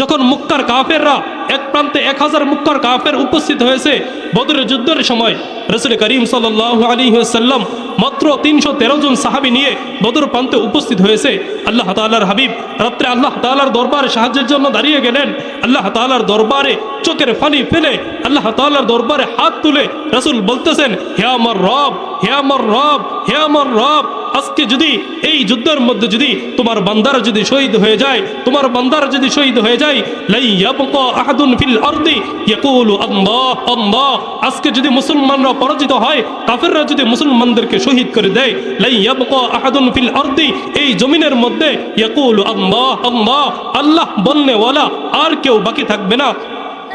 যখন মুক্কার কাফেররা এক প্রান্তে এক হাজার মুক্কার কাফের উপস্থিত হয়েছে বদরের যুদ্ধের সময়, রসুল করিম সাল্লাহ আলী সাল্লাম মাত্র তিনশো তেরো জন সাহাবি নিয়ে বদর প্রান্তে উপস্থিত হয়েছে। আল্লাহ তাল্লাহর হাবিব রাত্রে আল্লাহ তাল্লাহর দরবারে সাহায্যের জন্য দাঁড়িয়ে গেলেন। আল্লাহ তাল্লাহর দরবারে চোখের ফানি ফেলে, আল্লাহ তাল্লাহর দরবারে হাত তুলে রসুল বলতেছেন, হে আমার রব, হে আমার রব, হে আমার রব। আজকে যদি এই যুদ্ধের মধ্যে যদি তোমার বান্দার যদি শহীদ হয়ে যায়, তোমার বান্দার যদি শহীদ হয়ে যায় ফিল আজকে যদি মুসলমানরা পরাজিত হয়, কাফেররা যদি মুসলমানদেরকে শহীদ করে দেয়, লাই ইয়াবকা আহাদুন ফিল আরদি, এই জমিনের মধ্যে ইয়াকুলু আল্লাহ আল্লাহ। আল্লাহ আর কেউ বাকি থাকবে না।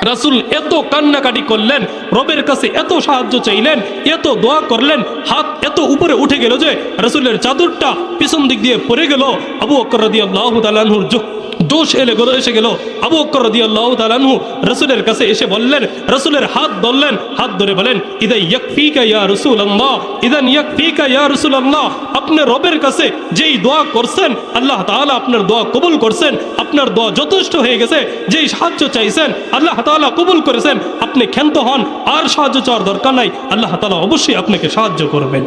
রাসুল এত কান্নাকাটি করলেন, রবের কাছে এত সাহায্য চাইলেন, এত দোয়া করলেন, হাত এত উপরে উঠে গেল যে রাসুলের চাদরটা পিছন দিক দিয়ে পড়ে গেল। আবু অকর রদি আল্লাহ দোষ এলে এসে গেল। আবু অক্কর রদি আল্লাহ তালানহু রসুলের কাছে এসে বললেন, রসুলের হাত ধরলেন, হাত ধরে বলেন, ইদা ইয়াকফিকা ইয়া রসুল আল্লাহ ইদান ইয়াকফিকা ইয়া রসুল আল্লাহ আপনি রবের কাছে যেই দোয়া করছেন, আল্লাহ তাআলা আপনার দোয়া কবুল করছেন, আপনার দোয়া যথেষ্ট হয়ে গেছে, যেই সাহায্য চাইছেন, আল্লাহ তাআলা কবুল করেছেন, আপনি ক্ষান্ত হন, আর সাহায্য চাওয়ার দরকার নাই, আল্লাহ তাআলা অবশ্যই আপনাকে সাহায্য করবেন।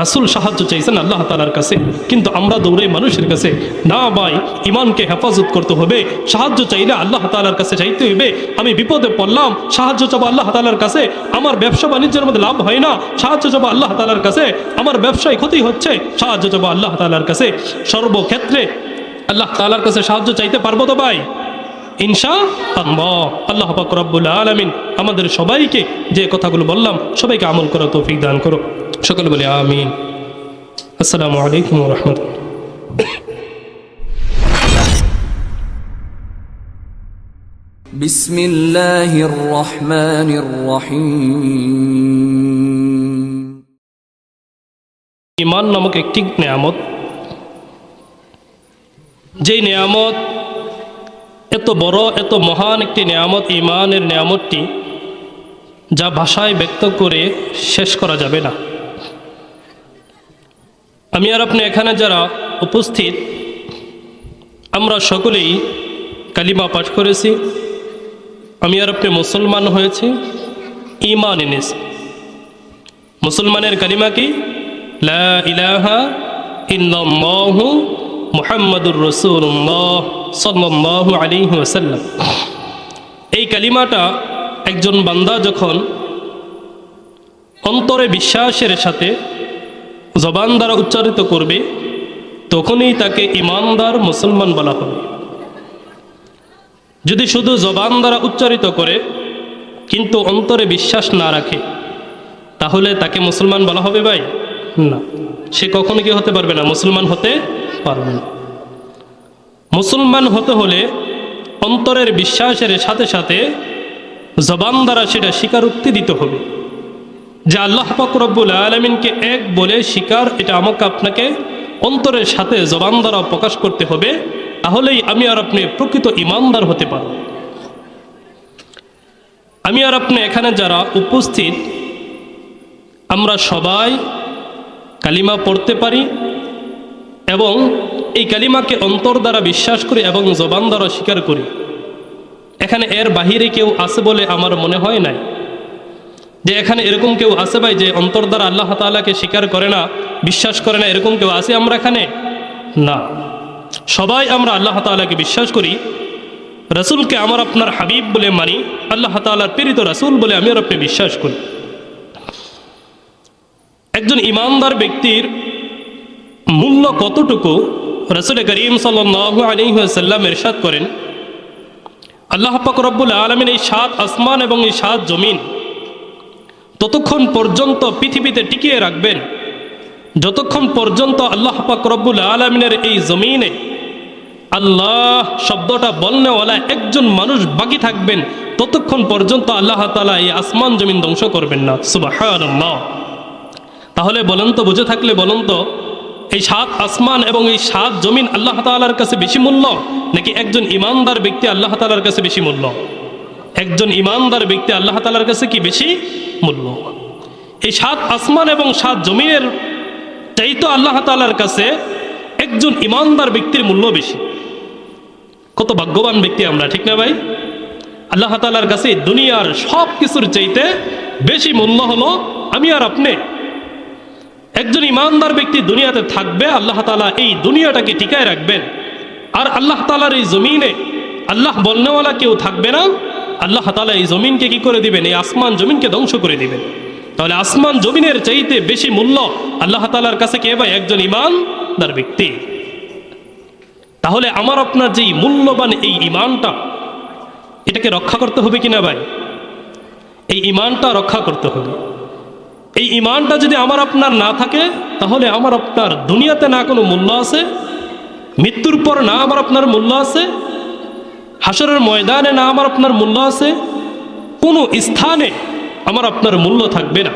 রাসুল সাহায্য চাইছেন আল্লাহ তালার কাছে, কিন্তু আমরা দৌড়াই মানুষের কাছে, না ভাই ইমানকে হেফাজত করতে হবে, সাহায্য চাইলে আল্লাহ তালার কাছে চাইতে হবে আমি বিপদে পড়লাম, সাহায্য চাবো আল্লাহ তালার কাছে, আমার ব্যবসা বাণিজ্যের মধ্যে লাভ হয় না, সাহায্য চাবো আল্লাহ তালার কাছে, আমার ব্যবসায় ক্ষতি হচ্ছে, সাহায্য চাবো আল্লাহ তালার কাছে। সর্বক্ষেত্রে আল্লাহ তালার কাছে সাহায্য চাইতে পারব তো ভাই? ইনশা আল্লাহ আল্লাহ পাক রব্বুল আলমিন আমাদের সবাইকে যে কথাগুলো বললাম সবাইকে আমল করা তৌফিক দান করো সকলে বলে আমিন আসসালামু আলাইকুম রহমতুল্লাহ بسم الله الرحمن الرحيم ইমান নামক একটি নেয়ামত যেই নেয়ামত এত বড়, এত মহান একটি নেয়ামত ইমানের নেয়ামতটি যা ভাষায় ব্যক্ত করে শেষ করা যাবে না। আমি আর আপনি এখানে যারা উপস্থিত, আমরা সকলেই কালিমা পাঠ করেছি। আমি আর আপনি মুসলমান হয়েছি। ইমান এনেছি। মুসলমানের কালিমা কি? লা ইলাহা ইল্লাল্লাহু মুহাম্মাদুর রাসূলুল্লাহ সাল্লাল্লাহু আলাইহি ওয়াসাল্লাম। এই কালিমাটা একজন বান্দা যখন অন্তরে বিশ্বাসের সাথে জবান দ্বারা উচ্চারিত করবে, তখনই তাকে ইমানদার মুসলমান বলা হবে। যদি শুধু জবান দ্বারা উচ্চারিত করে, কিন্তু অন্তরে বিশ্বাস না রাখে, তাহলে তাকে মুসলমান বলা হবে ভাই? না। সে কখনো কি হতে পারবে না? মুসলমান হতে পারবে না মুসলমান হতে হলে অন্তরের বিশ্বাসের সাথে সাথে জবান দ্বারা সেটা স্বীকারোক্তি দিতে হবে। যে আল্লাহ পাক আলমিনকে এক বলে স্বীকার, এটা আমাকে আপনাকে অন্তরের সাথে জবান দ্বারা প্রকাশ করতে হবে, তাহলেই আমি আর আপনি প্রকৃত ইমানদার হতে পারব। আমি আর আপনি এখানে যারা উপস্থিত, আমরা সবাই কালিমা পড়তে পারি এবং এই কালিমাকে অন্তর দ্বারা বিশ্বাস করি এবং জবান দ্বারা স্বীকার করি। এখানে এর বাহিরে কেউ আছে বলে আমার মনে হয় নাই। যে এখানে এরকম কেউ আছে ভাই যে অন্তর দ্বারা আল্লাহ তালাকে স্বীকার করে না, বিশ্বাস করে না, এরকম কেউ আছে আমরা এখানে? না। সবাই আমরা আল্লাহ তালাকে বিশ্বাস করি। রসুলকে আমার আপনার হাবিব বলে মানি, আল্লাহ তালার প্রেরিত রাসুল বলে আমি আর আপনি বিশ্বাস করি। একজন ইমানদার ব্যক্তির মূল্য কতটুকু? রসুল করিম সাল্লু আলিহাসাল্লাম এরশাদ করেন, আল্লাহ রব্বুল আলমিন এই সাত আসমান এবং এই সাত জমিন ততক্ষণ পর্যন্ত পৃথিবীতে টিকিয়ে রাখবেন। যতক্ষণ পর্যন্ত আল্লাহ রব্বুল আলমিনের এই জমিনে আল্লাহ শব্দটা বলনেওয়ালা একজন মানুষ বাকি থাকবেন, ততক্ষণ পর্যন্ত আল্লাহ তালা এই আসমান জমিন ধ্বংস করবেন না। সুবাহ তাহলে বলেন তো, বুঝে থাকলে বলুন তো এই সাত আসমান এবং এই সাত জমিন আল্লাহ তালার কাছে বেশি মূল্য নাকি একজন ইমানদার ব্যক্তি আল্লাহ তালার কাছে বেশি মূল্য? একজন ইমানদার ব্যক্তি আল্লাহ তালার কাছে কি বেশি মূল্য? এই সাত আসমান এবং সাত জমিনের চাইতো আল্লাহ তালার কাছে একজন ইমানদার ব্যক্তির মূল্য বেশি। কত ভাগ্যবান ব্যক্তি আমরা, ঠিক না ভাই? আল্লাহ তালার কাছে দুনিয়ার সব কিছুর চাইতে বেশি মূল্য হলো আমি আর আপনি। একজন ইমানদার ব্যক্তি দুনিয়াতে থাকবে, আল্লাহ তালা এই দুনিয়াটাকে টিকায় রাখবেন। আর আল্লাহ তালার এই জমিনে আল্লাহ বলনেওয়ালা কেউ থাকবে না, আল্লাহ তালা এই জমিনকে কি করে দিবেন? এই আসমান জমিনকে ধ্বংস করে দিবেন। তাহলে আসমান জমিনের চাইতে বেশি মূল্য আল্লাহ তালার কাছে কে ভাই একজন ইমানদার ব্যক্তি। তাহলে আমার, আপনার যেই মূল্যবান এই ইমানটা, এটাকে রক্ষা করতে হবে কিনা ভাই? এই ইমানটা রক্ষা করতে হবে। এই ইমানটা যদি আমার আপনার না থাকে, তাহলে আমার আপনার দুনিয়াতে না কোনো মূল্য আছে, মৃত্যুর পর না আমার আপনার মূল্য আছে হাসরের ময়দানে না আমার আপনার মূল্য আছে, কোনো স্থানে আমার আপনার মূল্য থাকবে না।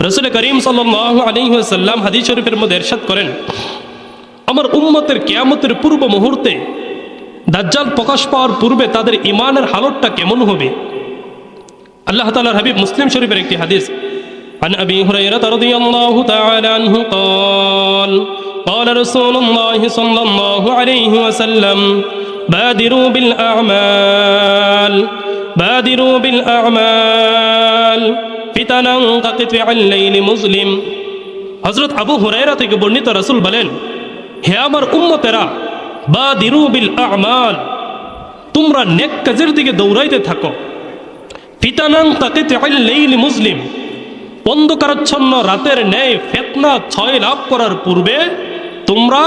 রসুল করিম সাল্লাহ আলিহাসাল্লাম হাদিস শরীফের মধ্যে এরশাদ করেন, আমার উম্মতের কেয়ামতের পূর্ব মুহূর্তে দাজ্জাল প্রকাশ পাওয়ার পূর্বে তাদের ইমানের হালতটা কেমন হবে? আল্লাহ তাআলার হাবিব মুসলিম শরীফের একটি হাদিস عن أبي هريرة رضي الله تعالى عنه قال قال رسول الله صلى الله عليه وسلم بادروا بالأعمال بادروا بالأعمال فتنا كقطع الليل مظلم হজরত আবু হুরায়রা থেকে বর্ণিত রাসূল বলেন হে আমার উম্মতেরা বাদিরু বিল আমাল তোমরা নেক কাজের দিকে দৌড়াইতে থাকো ফিতানাং তাকে লেইল মুসলিম। অন্ধকারাচ্ছন্ন রাতের ন্যায় ফেতনা ছয় লাভ করার পূর্বে তোমরা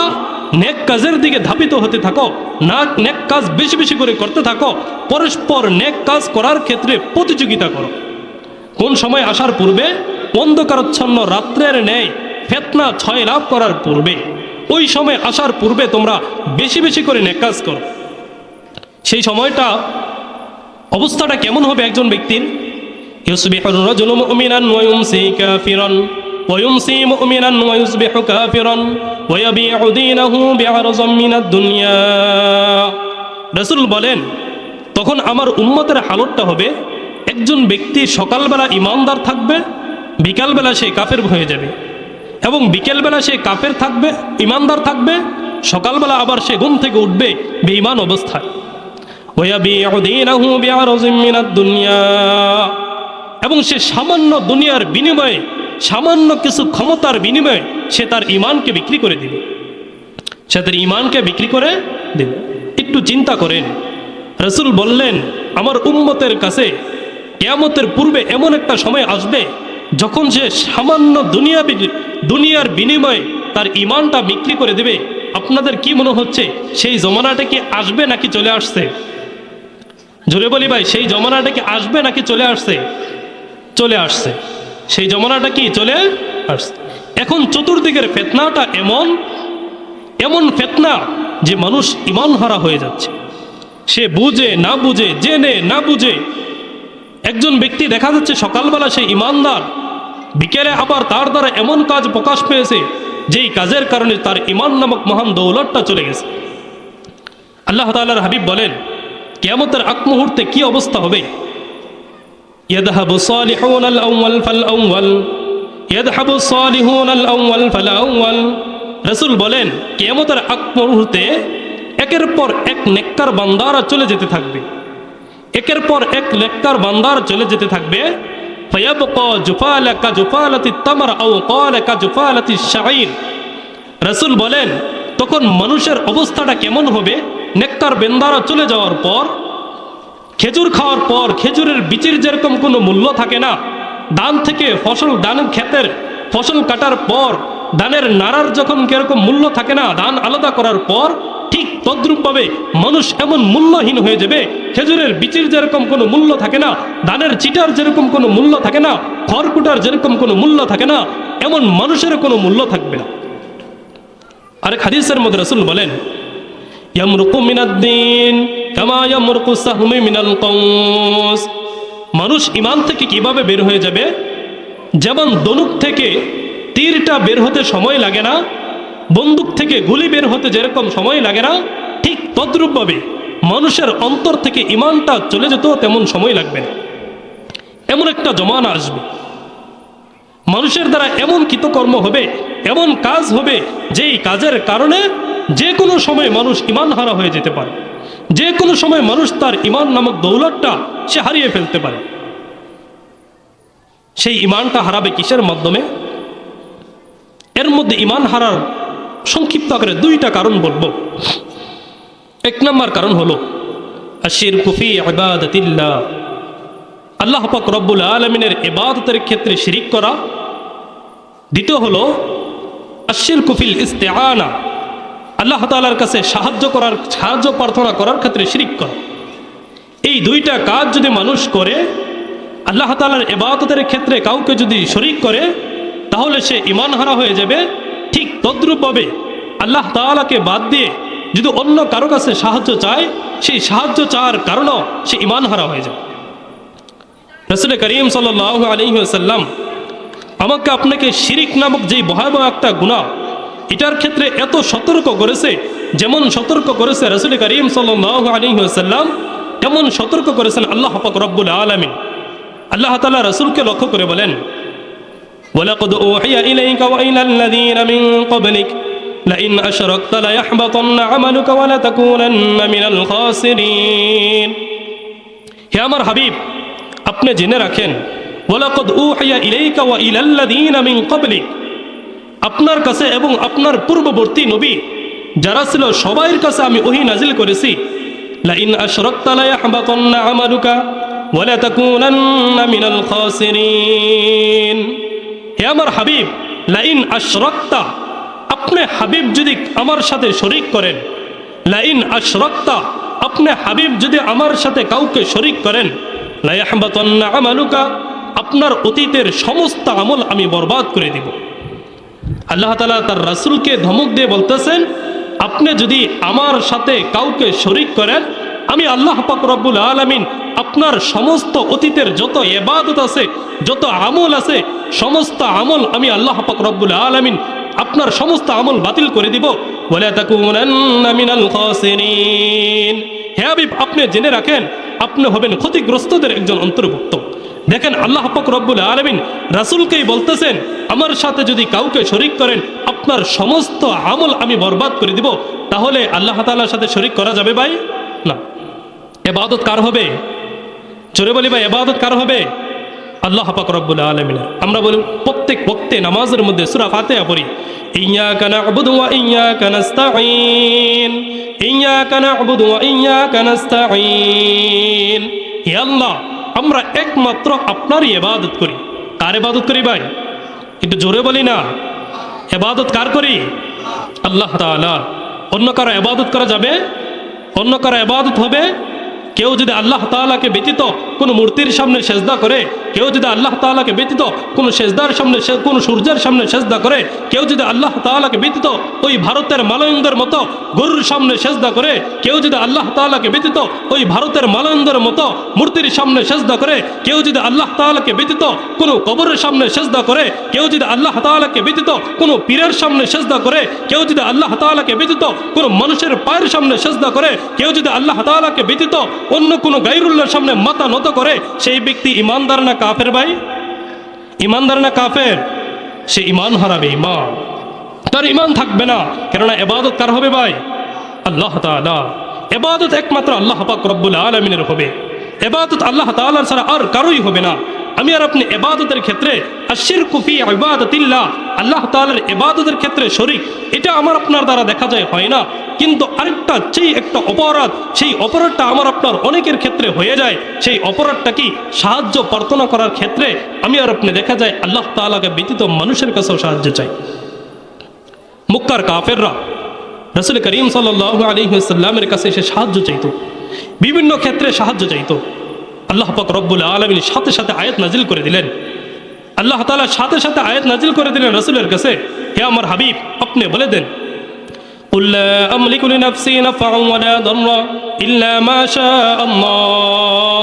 নেক কাজের দিকে ধাপিত হতে থাকো না নেক কাজ বেশি বেশি করে করতে থাকো, পরস্পর নেক কাজ করার ক্ষেত্রে প্রতিযোগিতা করো। কোন সময় আসার পূর্বে অন্ধকারচ্ছন্ন রাত্রের ন্যায় ফেতনা ছয় লাভ করার পূর্বে, ওই সময় আসার পূর্বে তোমরা বেশি বেশি করে নেক কাজ করো। সেই সময়টা অবস্থাটা কেমন হবে একজন ব্যক্তির? ইউসবিহু দুনিয়া। বলেন, তখন আমার উন্মতের হালতটা হবে, একজন ব্যক্তি সকালবেলা ইমানদার থাকবে, বিকালবেলা সে কাফের হয়ে যাবে। এবং বিকেলবেলা সে কাপের থাকবে ইমানদার থাকবে, সকালবেলা আবার সে ঘুম থেকে উঠবে বেঈমান অবস্থায়। ويبيع دينه بعرض من الدنيا এবং সে সামান্য দুনিয়ার বিনিময়ে সামান্য কিছু ক্ষমতার বিনিময়ে সে তার ইমানকে বিক্রি করে দিবে সে তার ইমানকে বিক্রি করে দেবে একটু চিন্তা করেন রসুল বললেন আমার উম্মতের কাছে কেয়ামতের পূর্বে এমন একটা সময় আসবে যখন সে সামান্য দুনিয়া বি- দুনিয়ার বিনিময়ে তার ইমানটা বিক্রি করে দেবে আপনাদের কি মনে হচ্ছে সেই জমানাটা কি আসবে নাকি চলে আসছে জোরে বলি ভাই, সেই জমানাটা কি আসবে নাকি চলে আসছে? চলে আসছে। সেই জমানাটা কি চলে আসছে? এখন চতুর্দিকের ফেতনাটা এমন এমন ফেতনা যে মানুষ ইমান হারা হয়ে যাচ্ছে। সে বুঝে, না বুঝে, জেনে, না বুঝে। একজন ব্যক্তি দেখা যাচ্ছে সকালবেলা সে ইমানদার, বিকেলে আবার তার দ্বারা এমন কাজ প্রকাশ পেয়েছে, যেই কাজের কারণে তার ইমান নামক মহান দৌলতটা চলে গেছে। আল্লাহ তাআলার হাবিব বলেন কেয়ামতের আগ মুহূর্তে কি অবস্থা হবে يذهب الصالحون الأول فالأول يذهب الصالحون الأول فالأول রসুল বলেন কেয়ামতের আগ মুহূর্তে একের পর এক নেককার বান্দারা চলে যেতে থাকবে একের পর এক নেককার বান্দার চলে যেতে থাকবে فيبقى جفالة كجفالة التمر أو قال كجفالة الشعير রসুল বলেন তখন মানুষের অবস্থাটা কেমন হবে নেককার বেন্দারা চলে যাওয়ার পর, খেজুর খাওয়ার পর খেজুরের বিচির যেরকম কোনো মূল্য থাকে না, ধান থেকে ফসল, ধান ক্ষেতের ফসল কাটার পর, ধানের নাড়ার যখন কীরকম মূল্য থাকে না, ধান আলাদা করার পর, ঠিক তদ্রূপভাবে মানুষ এমন মূল্যহীন হয়ে যাবে, খেজুরের বিচির যেরকম কোনো মূল্য থাকে না, ধানের চিটার যেরকম কোনো মূল্য থাকে না, খড়কুটার যেরকম কোনো মূল্য থাকে না, এমন মানুষের কোনো মূল্য থাকবে না। আরেক হাদিসের মধ্যে রসুল বলেন মিনাল মানুষ ইমান থেকে কীভাবে বের হয়ে যাবে? যেমন দনুক থেকে তীরটা বের হতে সময় লাগে না, বন্দুক থেকে গুলি বের হতে যেরকম সময় লাগে না, ঠিক তদ্রূপভাবে মানুষের অন্তর থেকে ইমানটা চলে যেত তেমন সময় লাগবে না। এমন একটা জমানা আসবে। মানুষের দ্বারা এমন কৃতকর্ম হবে, এমন কাজ হবে যেই কাজের কারণে যে কোনো সময় মানুষ ইমান হারা হয়ে যেতে পারে। যে কোনো সময় মানুষ তার ইমান নামক দৌলতটা সে হারিয়ে ফেলতে পারে। সেই ইমানটা হারাবে কিসের মাধ্যমে? এর মধ্যে ইমান হারার সংক্ষিপ্ত আকারে দুইটা কারণ বলব। এক নম্বর কারণ হলো আশির কুফি আবাদতিল্লাহ আল্লাহ পাক রব্বুল আলমিনের এবাদতের ক্ষেত্রে শিরিক করা। দ্বিতীয় হলো আশির কুফিল ইস্তেআনা। আল্লাহ তালার কাছে সাহায্য করার, সাহায্য প্রার্থনা করার ক্ষেত্রে শিরিক করা। এই দুইটা কাজ যদি মানুষ করে, আল্লাহ তালার এবাদতের ক্ষেত্রে কাউকে যদি শরিক করে, তাহলে সে ইমান হারা হয়ে যাবে। ঠিক তদ্রূপভাবে আল্লাহ তালাকে বাদ দিয়ে যদি অন্য কারও কাছে সাহায্য চায়, সেই সাহায্য চাওয়ার কারণও সে ইমান হারা হয়ে যাবে। রসুল করিম সাল আলহিহাল্লাম আমাকে আপনাকে শিরিক নামক যেই ভয়াবহ একটা গুণা এটার ক্ষেত্রে এত সতর্ক করেছে যেমন সতর্ক করেছে রসুল করিম সাল আলহিহাল্লাম তেমন সতর্ক করেছেন আল্লাহ পাক রব্বুল আলমিন আল্লাহ তালা রসুলকে লক্ষ্য করে বলেন ولقد أوحي إليك وإلى الذين من قبلك لئن أشركت ليحبطن عملك ولتكونن من الخاسرين হে আমার হাবিব আপনি জেনে রাখেন ওয়ালাকদ উহিয়া ইলাইকা ওয়া ইলাল্লাযীনা মিন ক্বাবলিক আপনার কাছে এবং আপনার পূর্ববর্তী নবী যারা ছিল, সবাইয়ের কাছে আমি ওহী নাজিল করেছি। লাইন আশরাকতা লা ইয়াহবাতান্না আমালুকা ওয়া লা তাকুনান্না মিনাল খাসিরিন। হে আমার হাবিব, লাইন আশরাকতা, আপনি হাবিব যদি আমার সাথে শরিক করেন, লাইন আশরাকতা, আপনি হাবিব যদি আমার সাথে কাউকে শরিক করেন লাইয়াহবাতান্না আমালুকা, আপনার অতীতের সমস্ত আমল আমি বরবাদ করে দিব। আল্লাহ তালা তার রাসুলকে ধমক দিয়ে বলতেছেন, আপনি যদি আমার সাথে কাউকে শরিক করেন, আমি আল্লাহ পাক রব্বুল আলমিন আপনার সমস্ত অতীতের যত এবাদত আছে, যত আমল আছে, সমস্ত আমল আমি আল্লাহ পাক রব্বুল আলমিন আপনার সমস্ত আমল বাতিল করে দিব। বলে মিনাল খাসিরিন। হে হাবিব, আপনি জেনে রাখেন, আপনি হবেন ক্ষতিগ্রস্তদের একজন অন্তর্ভুক্ত। দেখেন আল্লাহ পাক রব্বুল আলমিন রাসুলকেই বলতেছেন আমার সাথে যদি কাউকে শরিক করেন আপনার সমস্ত আমল আমি বরবাদ করে দিব তাহলে আল্লাহ তালার সাথে শরিক করা যাবে ভাই না এবাদত কার হবে জোরে বলি ভাই এবাদত কার হবে আল্লাহ পাক রব্বুল আলমিনের আমরা বলি প্রত্যেক বক্তে নামাজের মধ্যে সুরা ফাতেহা পড়ি إياك نعبد وإياك نستعين إياك نعبد وإياك نستعين হে আল্লাহ আমরা একমাত্র আপনারই এবাদত করি। কার এবাদত করি ভাই? কিন্তু জোরে বলি না। এবাদত কার করি? আল্লাহ তালা অন্য কারও এবাদত করা যাবে? অন্য কারও এবাদত হবে? কেউ যদি আল্লাহ তালাকে ব্যতীত কোনো মূর্তির সামনে সেজদা করে কেউ যদি আল্লাহ তালাকে ব্যতীত কোনো সেজদার সামনে কোনো সূর্যের সামনে সেজদা করে, কেউ যদি আল্লাহ তাআলাকে ব্যতীত ওই ভারতের মালয়নদের মতো গরুর সামনে সেজদা করে, কেউ যদি আল্লাহ তাআলাকে ব্যতীত ওই ভারতের মালয়নদের মতো মূর্তির সামনে সেজদা করে, কেউ যদি আল্লাহ তাআলাকে ব্যতীত কোনো কবরের সামনে সেজদা করে, কেউ যদি আল্লাহ তাআলাকে ব্যতীত কোনো পীরের সামনে সেজদা করে, কেউ যদি আল্লাহ তাআলাকে ব্যতীত কোনো মানুষের পায়ের সামনে সেজদা করে, কেউ যদি আল্লাহ তাআলাকে ব্যতীত অন্য কোনো গাইরুল্লাহর সামনে মাথা নত করে, সেই ব্যক্তি ইমানদার না কাফের ভাই? ইমানদার না কাফের? সে ইমান হারাবে, ইমান। তার ইমান থাকবে না, কেননা এবাদত কার হবে ভাই? আল্লাহ এবাদত একমাত্র আল্লাহ পাক রব্বুল আলমিনের হবে। এবাদত আল্লাহ তালার ছাড়া আর কারোই হবে না। আমি আর আপনি এবাদতের ক্ষেত্রে আশির কুফি ইবাদতিল্লাহ। আল্লাহ তাআলার এবাদতের ক্ষেত্রে শরিক। এটা আমার আপনার দ্বারা দেখা যায়, হয় না। কিন্তু আরেকটা সেই একটা অপরাধ, সেই অপরাধটা আমার আপনার অনেকের ক্ষেত্রে হয়ে যায়। সেই অপরাধটা কি সাহায্য প্রার্থনা করার ক্ষেত্রে আমি আর আপনি দেখা যায়, আল্লাহ তালাকে ব্যতীত মানুষের কাছেও সাহায্য চাই। মুক্কার কাফেররা রসুল করিম সাল্লাহ আলহিহাল্লামের কাছে এসে সাহায্য চাইতো। বিভিন্ন ক্ষেত্রে সাহায্য চাইতো। আল্লাহ পাক রব্বুল আলমিন সাথে সাথে আয়াত নাজিল করে দিলেন আল্লাহ তালা সাথে সাথে আয়াত নাজিল করে দিলেন রসুলের কাছে হে আমার হাবিব আপনি বলে দেন قل لا أملك لنفسي نفعا ولا ضرا إلا ما شاء الله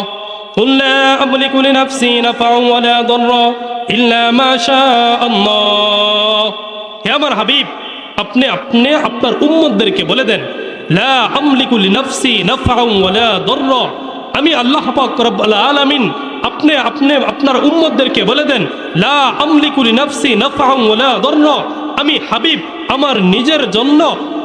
قل لا أملك لنفسي نفعا ولا ضرا إلا ما شاء الله হে আমার হাবিব আপনি আপনি আপনার উম্মতদেরকে বলে দেন লা আমলিকু লিনাফসি নাফআন ওয়ালা দাররা আমি আল্লাহ পাক আলামিন আপনি আপনি, আপনার উম্মতদেরকে বলে দেন, লা আমলিকু লিনাফসি নাফআন ওয়ালা দাররা। আমি হাবিব, আমার নিজের জন্য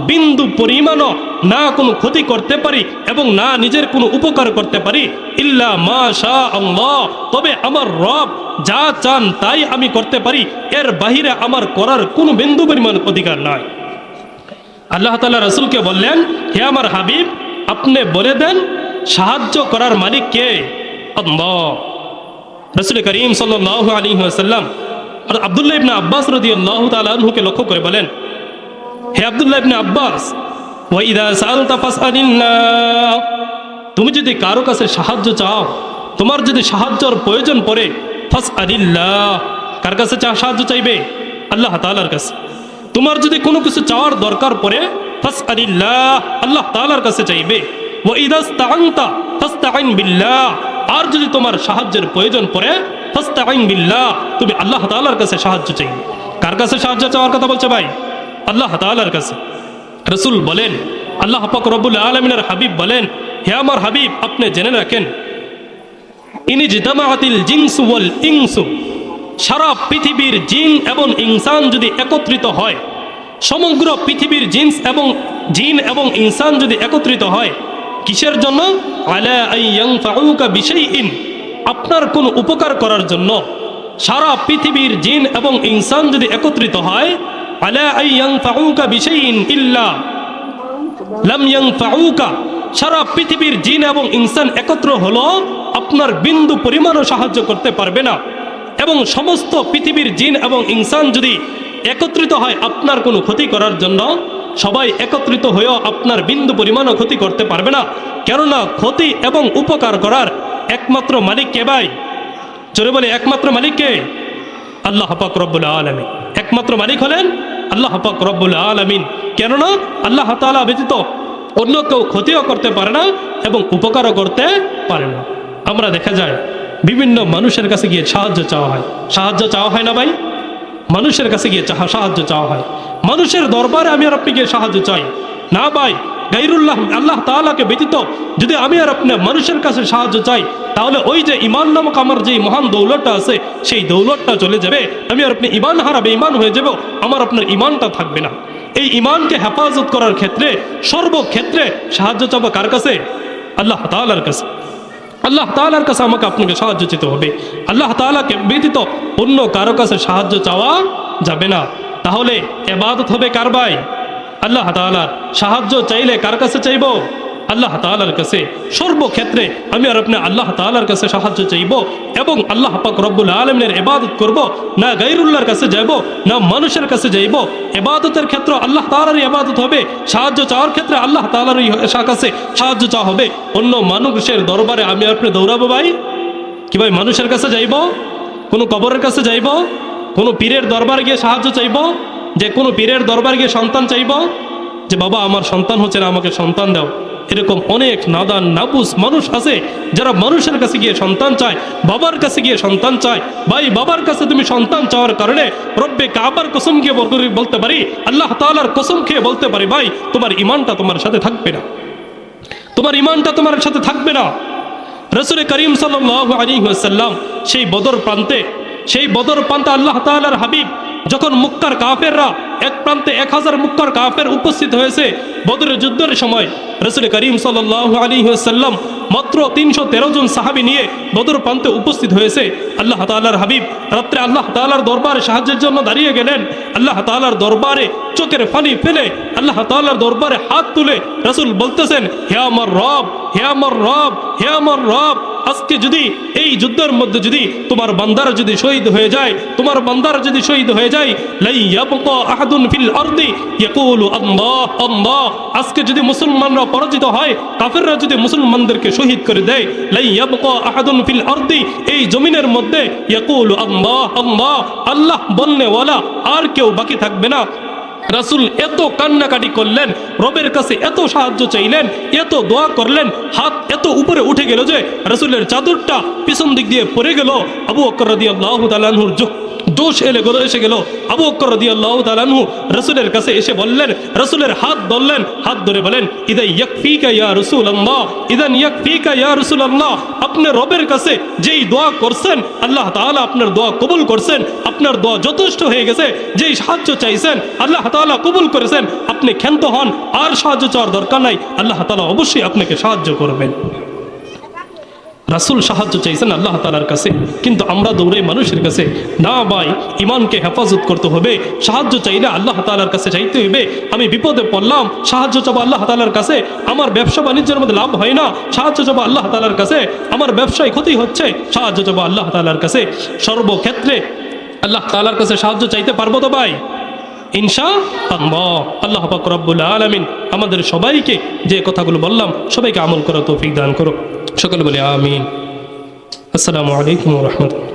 বিন্দু পরিমাণও না কোনো ক্ষতি করতে পারি এবং না নিজের কোনো উপকার করতে পারি, ইল্লা মা শাহ আল্লাহ তবে আমার রব যা চান তাই আমি করতে পারি, এর বাহিরে আমার করার কোনো বিন্দু পরিমাণ অধিকার নাই। আল্লাহ তালা রসুলকে বললেন, হে আমার হাবিব, আপনি বলে দেন সাহায্য করার মালিক কে? রসুল করিম সাল্লাহ আলী সাল্লাম আর আবদুল্লাহ ইবনা আব্বাস রদি আল্লাহ তালুকে লক্ষ্য করে বলেন, হে আবদুল্লাহ ইবনা আব্বাস তুমি যদি কারও কাছে সাহায্য চাও, তোমার যদি সাহায্যর প্রয়োজন পড়ে ফাসআলিল্লাহ কার কাছে চা সাহায্য চাইবে? আল্লাহ তাআলার কাছে। তোমার যদি কোনো কিছু চাওয়ার দরকার পড়ে ফাসআলিল্লাহ আল্লাহ তাআলার কাছে চাইবে। আর যদি তোমার সাহায্যের প্রয়োজন পড়ে ফাসতাইন বিল্লাহ, তুমি আল্লাহ তাআলার কাছে সাহায্য চাইবে। কার কাছে সাহায্য চাওয়ার কথা বলছে ভাই? আল্লাহ তাআলার কাছে। রসুল বলেন, আল্লাহ পাক রব্বুল আলমিনের হাবিব বলেন, হে আমার হাবিব, আপনি জেনে রাখেন, ইনি জিতামাতিল জিনসু ওয়াল ইনসু। সারা পৃথিবীর জিন এবং ইনসান যদি একত্রিত হয়, সমগ্র পৃথিবীর জিন্স এবং জিন এবং ইনসান যদি একত্রিত হয় কিসের জন্য? আপনার কোন উপকার করার জন্য সারা পৃথিবীর জিন এবং ইনসান যদি একত্রিত হয় সারা পৃথিবীর জিন এবং ইনসান একত্র হলো, আপনার বিন্দু পরিমাণও সাহায্য করতে পারবে না। এবং সমস্ত পৃথিবীর জিন এবং ইনসান যদি একত্রিত হয়, আপনার কোনো ক্ষতি করার জন্য সবাই একত্রিত হয়েও আপনার বিন্দু পরিমাণও ক্ষতি করতে পারবে না। কেননা ক্ষতি এবং উপকার করার একমাত্র মালিক কে ভাই? জোরে বলে, একমাত্র মালিক কে? আল্লাহ পাক রব্বুল আলমিন। একমাত্র মালিক হলেন আল্লাহ পাক রব্বুল আলমিন। কেননা আল্লাহ তালা ব্যতীত অন্য কেউ ক্ষতিও করতে পারে না এবং উপকারও করতে পারে না। আমরা দেখা যায়, বিভিন্ন মানুষের কাছে গিয়ে সাহায্য চাওয়া হয়। সাহায্য চাওয়া হয় না ভাই? মানুষের কাছে গিয়ে চাহা- সাহায্য চাওয়া হয়। মানুষের দরবারে আমি আর আপনি গিয়ে সাহায্য চাই। না ভাই, গাইরুল্লাহ, আল্লাহ তাআলাকে ব্যতীত যদি আমি আর আপনি মানুষের কাছে সাহায্য চাই, তাহলে ওই যে ইমান নামক আমার যে মহান দৌলতটা আছে, সেই দৌলতটা চলে যাবে। আমি আর আপনি ইমান হারাবে ইমান হয়ে যাব, আমার আপনার ইমানটা থাকবে না। এই ইমানকে হেফাজত করার ক্ষেত্রে, সর্বক্ষেত্রে সাহায্য চাবো কার কাছে? আল্লাহ তাআলার কাছে। আল্লাহ তালার কাছে আমাকে আপনাকে সাহায্য চেতে হবে। আল্লাহ তালাকে ব্যতীত অন্য কারও কাছে সাহায্য চাওয়া যাবে না। তাহলে এবাদত হবে কারবাই আল্লাহ তালার সাহায্য চাইলে কার কাছে চাইব? আল্লাহ তাআলার কাছে সর্বক্ষেত্রে আমি আর আপনি আল্লাহ তাআলার কাছে সাহায্য চাইব এবং আল্লাহ পাক রব্বুল আলমিনের এবাদত করব, না গাইরুল্লাহর কাছে যাইব, না মানুষের কাছে যাইব। এবাদতের ক্ষেত্রে আল্লাহ তাআলারই এবাদত হবে, সাহায্য চাওয়ার ক্ষেত্রে আল্লাহ তাআলারই কাছে সাহায্য চাওয়া হবে। অন্য মানুষের দরবারে আমি আপনি দৌড়াবো ভাই? কি ভাই, মানুষের কাছে যাইব? কোনো কবরের কাছে যাইব? কোনো পীরের দরবার গিয়ে সাহায্য চাইব? যে কোনো পীরের দরবার গিয়ে সন্তান চাইব? যে বাবা, আমার সন্তান হচ্ছে না, আমাকে সন্তান দাও। এরকম অনেক নাদান, নাবুস মানুষ আছে, যারা মানুষের কাছে গিয়ে সন্তান চায়, বাবার কাছে গিয়ে সন্তান চায়। ভাই, বাবার কাছে তুমি সন্তান চাওয়ার কারণে রব্বে কাবার কসম গিয়ে বলতে পারি, আল্লাহ তাআলার কসম খেয়ে বলতে পারি, ভাই, তোমার ইমানটা তোমার সাথে থাকবে না। তোমার ইমানটা তোমার সাথে থাকবে না। রসুল করিম সাল্লাম সেই বদর প্রান্তে সেই বদর প্রান্তে আল্লাহ তাআলার হাবিব যখন মুক্কার কাফেররা এক প্রান্তে এক হাজার মুক্কার কাফের উপস্থিত হয়েছে বদরের যুদ্ধের সময়, রসুল করিম সাল্লাহ আলী সাল্লাম মাত্র তিনশো তেরো জন সাহাবি নিয়ে বদর প্রান্তে উপস্থিত হয়েছে। আল্লাহ তাআলার হাবিব রাত্রে আল্লাহ তাআলার দরবারে সাহায্যের জন্য দাঁড়িয়ে গেলেন। আল্লাহ তাআলার দরবারে চোখের ফানি ফেলে আল্লাহ তাআলার দরবারে হাত তুলে রসুল বলতেছেন, হে আমার রব, হে আমার রব, হে আমার রব। আজকে যদি এই যুদ্ধের মধ্যে যদি তোমার বান্দারা যদি শহীদ হয়ে যায়, তোমার বান্দারা যদি শহীদ হয়ে যায় আজকে যদি মুসলমানরা পরাজিত হয়, কাফেররা যদি মুসলমানদেরকে শহীদ করে দেয় ফিল আরদি, এই জমিনের মধ্যে আল্লাহ বলনেওয়ালা আর কেউ বাকি থাকবে না। রাসুল এত কান্নাকাটি করলেন, রবের কাছে এত সাহায্য চাইলেন, এত দোয়া করলেন, হাত এত উপরে উঠে গেল যে রাসুলের চাদরটা পিছন দিক দিয়ে পড়ে গেল। আবু অকর রাদি আল্লাহ তালাহুর জোশ এলে গলে এসে গেল। আবু বকর রাদিয়াল্লাহু তাআলা আনহু রাসূলের কাছে এসে বললেন, রাসূলের হাত ধরলেন, হাত ধরে বলেন, ইদা ইয়াকফিকা ইয়া রাসূলুল্লাহ ইদান ইয়াকফিকা ইয়া রাসূলুল্লাহ আপনি রবের কাছে যেই দোয়া করছেন, আল্লাহ তাআলা আপনার দোয়া কবুল করছেন, আপনার দোয়া যথেষ্ট হয়ে গেছে, যেই সাহায্য চাইছেন, আল্লাহ তাআলা কবুল করেছেন, আপনি ক্ষান্ত হন, আর সাহায্য চাওয়ার দরকার নাই, আল্লাহ তাআলা অবশ্যই আপনাকে সাহায্য করবেন। রাসুল সাহায্য চাইছেন আল্লাহ তালার কাছে, কিন্তু আমরা দৌড়ে মানুষের কাছে, না ভাই ইমানকে হেফাজত করতে হবে, সাহায্য চাইলে আল্লাহ তালার কাছে চাইতে হবে আমি বিপদে পড়লাম, সাহায্য চাবো আল্লাহ তালার কাছে, আমার ব্যবসা বাণিজ্যের মধ্যে লাভ হয় না, সাহায্য চাবো আল্লাহ তালার কাছে, আমার ব্যবসায় ক্ষতি হচ্ছে, সাহায্য চাবো আল্লাহ তালার কাছে। সর্বক্ষেত্রে আল্লাহ তালার কাছে সাহায্য চাইতে পারব তো ভাই? ইনশা আল্লাহ পাক রব্বুল আলমিন আমাদের সবাইকে যে কথাগুলো বললাম, সবাইকে আমল করো তৌফিক দান করো সকলে বলে আমিন আসসালামু আলাইকুম রহমতুল্লাহ